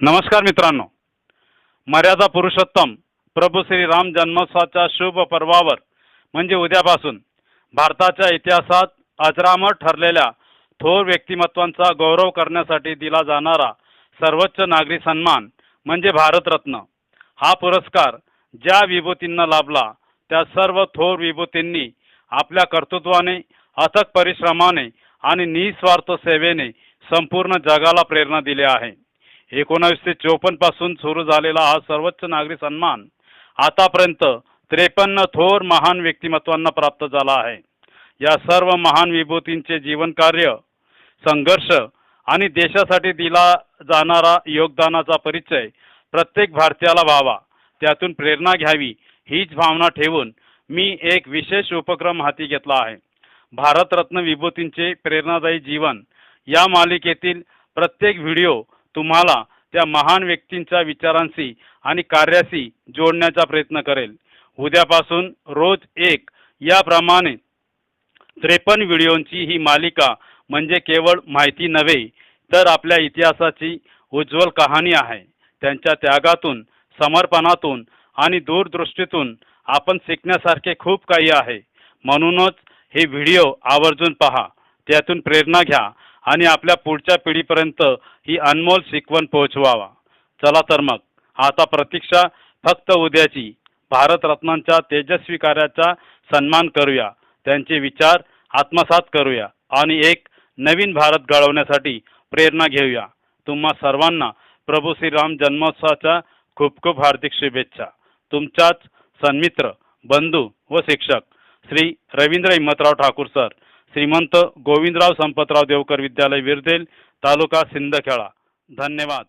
नमस्कार मित्रांनो. मर्यादा पुरुषोत्तम प्रभू श्री राम जन्मोत्सवाच्या शुभ पर्वावर म्हणजे उद्यापासून भारताच्या इतिहासात अजरामर ठरलेल्या थोर व्यक्तिमत्वांचा गौरव करण्यासाठी दिला जाणारा सर्वोच्च नागरी सन्मान म्हणजे भारतरत्न. हा पुरस्कार ज्या विभूतींना लाभला त्या सर्व थोर विभूतींनी आपल्या कर्तृत्वाने अथक परिश्रमाने आणि निस्वार्थ सेवेने संपूर्ण जगाला प्रेरणा दिली आहे. एकोणावीसशे चोपन्नपासून सुरू झालेला हा सर्वोच्च नागरी सन्मान आतापर्यंत त्रेपन्न थोर महान व्यक्तिमत्वांना प्राप्त झाला आहे. या सर्व महान विभूतींचे जीवनकार्य संघर्ष आणि देशासाठी दिला जाणारा योगदानाचा परिचय प्रत्येक भारतीयाला व्हावा त्यातून प्रेरणा घ्यावी हीच भावना ठेवून मी एक विशेष उपक्रम हाती घेतला आहे. भारतरत्न विभूतींचे प्रेरणादायी जीवन या मालिकेतील प्रत्येक व्हिडिओ तुम्हाला त्या महान व्यक्तींच्या विचारांशी आणि कार्याशी जोडण्याचा प्रयत्न करेल. उद्यापासून रोज एक याप्रमाणे त्रेपन्न व्हिडिओंची ही मालिका म्हणजे केवळ माहिती नव्हे तर आपल्या इतिहासाची उज्ज्वल कहाणी आहे. त्यांच्या त्यागातून समर्पणातून आणि दूरदृष्टीतून आपण शिकण्यासारखे खूप काही आहे. म्हणूनच हे व्हिडिओ आवर्जून पहा. त्यातून प्रेरणा घ्या आणि आपल्या पुढच्या पिढीपर्यंत ही अनमोल शिकवण पोहोचवावा. चला तर मग आता प्रतीक्षा फक्त उद्याची. भारतरत्नांच्या तेजस्वी कार्याचा सन्मान करूया. त्यांचे विचार आत्मसात करूया आणि एक नवीन भारत घडवण्यासाठी प्रेरणा घेऊया. तुम्हा सर्वांना प्रभू श्रीराम जन्मोत्सवाच्या खूप खूप हार्दिक शुभेच्छा. तुमच्याच सन्मित्र बंधू व शिक्षक श्री रवींद्र हिम्मतराव ठाकूर सर. श्रीमंत गोविंदराव संपतराव देवकर विद्यालय विरदेल तालुका सिंदखेडा. धन्यवाद.